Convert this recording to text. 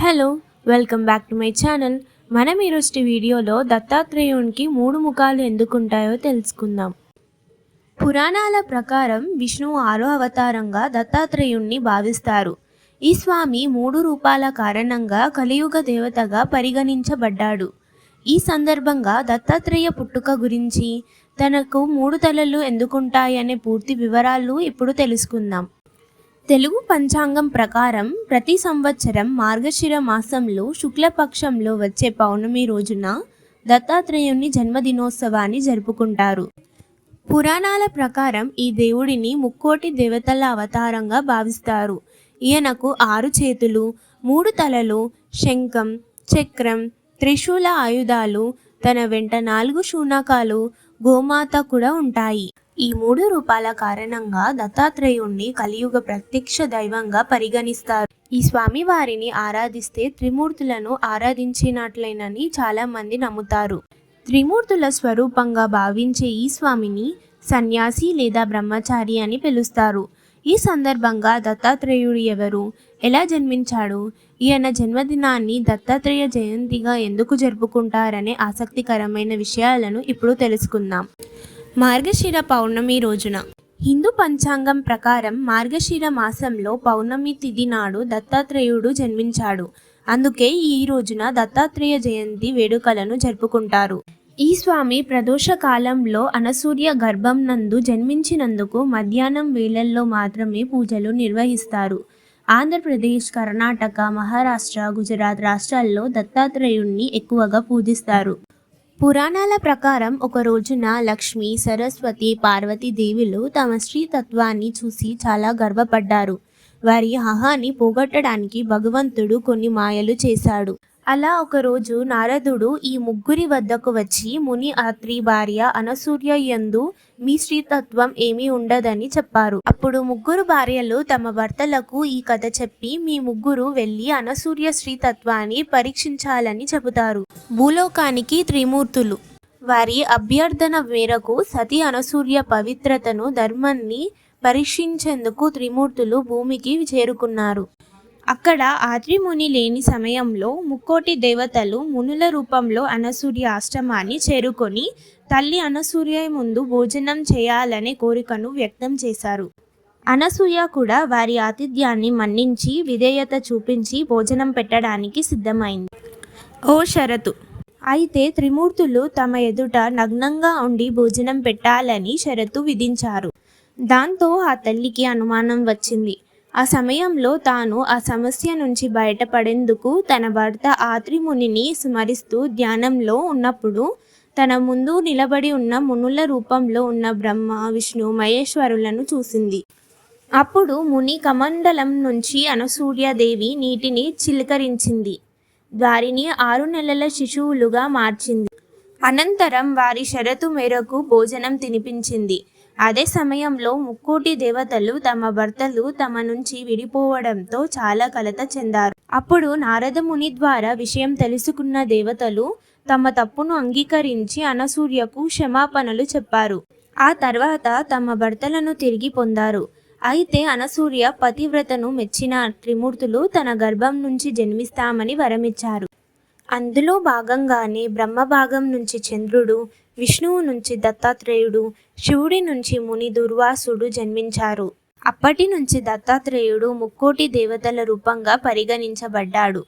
Hello welcome back to my channel. మనం ఈరోజు వీడియోలో దత్తాత్రేయునికి మూడు ముఖాలు ఎందుకుంటాయో తెలుసుకుందాం. పురాణాల ప్రకారం విష్ణువు ఆరో అవతారంగా దత్తాత్రేయుణ్ణి భావిస్తారు. ఈ స్వామి మూడు రూపాల కారణంగా కలియుగ దేవతగా పరిగణించబడ్డాడు. ఈ సందర్భంగా దత్తాత్రేయ పుట్టుక గురించి తనకు మూడు తలలు ఎందుకుంటాయనే పూర్తి వివరాలు ఇప్పుడు తెలుసుకుందాం. తెలుగు పంచాంగం ప్రకారం ప్రతి సంవత్సరం మార్గశిర మాసంలో శుక్లపక్షంలో వచ్చే పౌర్ణమి రోజున దత్తాత్రేయుని జన్మదినోత్సవాన్ని జరుపుకుంటారు. పురాణాల ప్రకారం ఈ దేవుడిని ముక్కోటి దేవతల అవతారంగా భావిస్తారు. ఈయనకు ఆరు చేతులు మూడు తలలు శంఖం చక్రం త్రిశూల ఆయుధాలు తన వెంట నాలుగు శూనకాలు గోమాత కూడా ఉంటాయి. ఈ మూడు రూపాల కారణంగా దత్తాత్రేయుణ్ణి కలియుగ ప్రత్యక్ష దైవంగా పరిగణిస్తారు. ఈ స్వామి వారిని ఆరాధిస్తే త్రిమూర్తులను ఆరాధించినట్లేనని చాలా మంది నమ్ముతారు. త్రిమూర్తుల స్వరూపంగా భావించే ఈ స్వామిని సన్యాసి లేదా బ్రహ్మచారి అని పిలుస్తారు. ఈ సందర్భంగా దత్తాత్రేయుడు ఎవరు? ఎలా జన్మించాడు? ఈయన జన్మదినాన్ని దత్తాత్రేయ జయంతిగా ఎందుకు జరుపుకుంటారనే ఆసక్తికరమైన విషయాలను ఇప్పుడు తెలుసుకుందాం. మార్గశిర పౌర్ణమి రోజున. హిందూ పంచాంగం ప్రకారం మార్గశిర మాసంలో పౌర్ణమి తిథి నాడు దత్తాత్రేయుడు జన్మించాడు. అందుకే ఈ రోజున దత్తాత్రేయ జయంతి వేడుకలను జరుపుకుంటారు. ఈ స్వామి ప్రదోష కాలంలో అనసూర్య గర్భం నందు జన్మించినందుకు మధ్యాహ్నం వేళల్లో మాత్రమే పూజలు నిర్వహిస్తారు. ఆంధ్రప్రదేశ్ కర్ణాటక మహారాష్ట్ర గుజరాత్ రాష్ట్రాల్లో దత్తాత్రేయుణ్ణి ఎక్కువగా పూజిస్తారు. పురాణాల ప్రకారం ఒక రోజున లక్ష్మి సరస్వతి పార్వతీ దేవులు తమ శ్రీతత్వాన్ని చూసి చాలా గర్వపడ్డారు. వారి అహాన్ని పోగొట్టడానికి భగవంతుడు కొన్ని మాయలు చేశాడు. అలా ఒకరోజు నారదుడు ఈ ముగ్గురి వద్దకు వచ్చి ముని ఆత్రి భార్య అనసూర్య యందు మీ శ్రీతత్వం ఏమీ ఉండదని చెప్పారు. అప్పుడు ముగ్గురు భార్యలు తమ భర్తలకు ఈ కథ చెప్పి మీ ముగ్గురు వెళ్ళి అనసూర్య శ్రీతత్వాన్ని పరీక్షించాలని చెబుతారు. భూలోకానికి త్రిమూర్తులు. వారి అభ్యర్థన మేరకు సతి అనసూర్య పవిత్రతను ధర్మాన్ని పరీక్షించేందుకు త్రిమూర్తులు భూమికి చేరుకున్నారు. అక్కడ ఆత్రిముని లేని సమయంలో ముక్కోటి దేవతలు మునుల రూపంలో అనసూర్య ఆశ్రమాన్ని చేరుకొని తల్లి అనసూయ ముందు భోజనం చేయాలనే కోరికను వ్యక్తం చేశారు. అనసూయ కూడా వారి ఆతిథ్యాన్ని మన్నించి విధేయత చూపించి భోజనం పెట్టడానికి సిద్ధమైంది. ఓ షరతు! అయితే త్రిమూర్తులు తమ ఎదుట నగ్నంగా ఉండి భోజనం పెట్టాలని షరతు విధించారు. దాంతో ఆ తల్లికి అనుమానం వచ్చింది. ఆ సమయంలో తాను ఆ సమస్య నుంచి బయటపడేందుకు తన భర్త ఆత్రిమునిని స్మరిస్తూ ధ్యానంలో ఉన్నప్పుడు తన ముందు నిలబడి ఉన్న మునుల రూపంలో ఉన్న బ్రహ్మ విష్ణు మహేశ్వరులను చూసింది. అప్పుడు ముని కమండలం నుంచి అనసూర్యాదేవి నీటిని చిలకరించింది. వారిని ఆరు నెలల శిశువులుగా మార్చింది. అనంతరం వారి షరతు మేరకు భోజనం తినిపించింది. అదే సమయంలో ముక్కోటి దేవతలు తమ భర్తలు తమ నుంచి విడిపోవడంతో చాలా కలత చెందారు. అప్పుడు నారదముని ద్వారా విషయం తెలుసుకున్న దేవతలు తమ తప్పును అంగీకరించి అనసూర్యకు క్షమాపణలు చెప్పారు. ఆ తర్వాత తమ భర్తలను తిరిగి పొందారు. అయితే అనసూర్య పతివ్రతను మెచ్చిన త్రిమూర్తులు తన గర్భం నుంచి జన్మిస్తామని వరమిచ్చారు. అందులో భాగంగానే బ్రహ్మభాగం నుంచి చంద్రుడు విష్ణువు నుంచి దత్తాత్రేయుడు శివుడి నుంచి ముని దుర్వాసుడు జన్మించారు. అప్పటి నుంచి దత్తాత్రేయుడు ముక్కోటి దేవతల రూపంగా పరిగణించబడ్డాడు.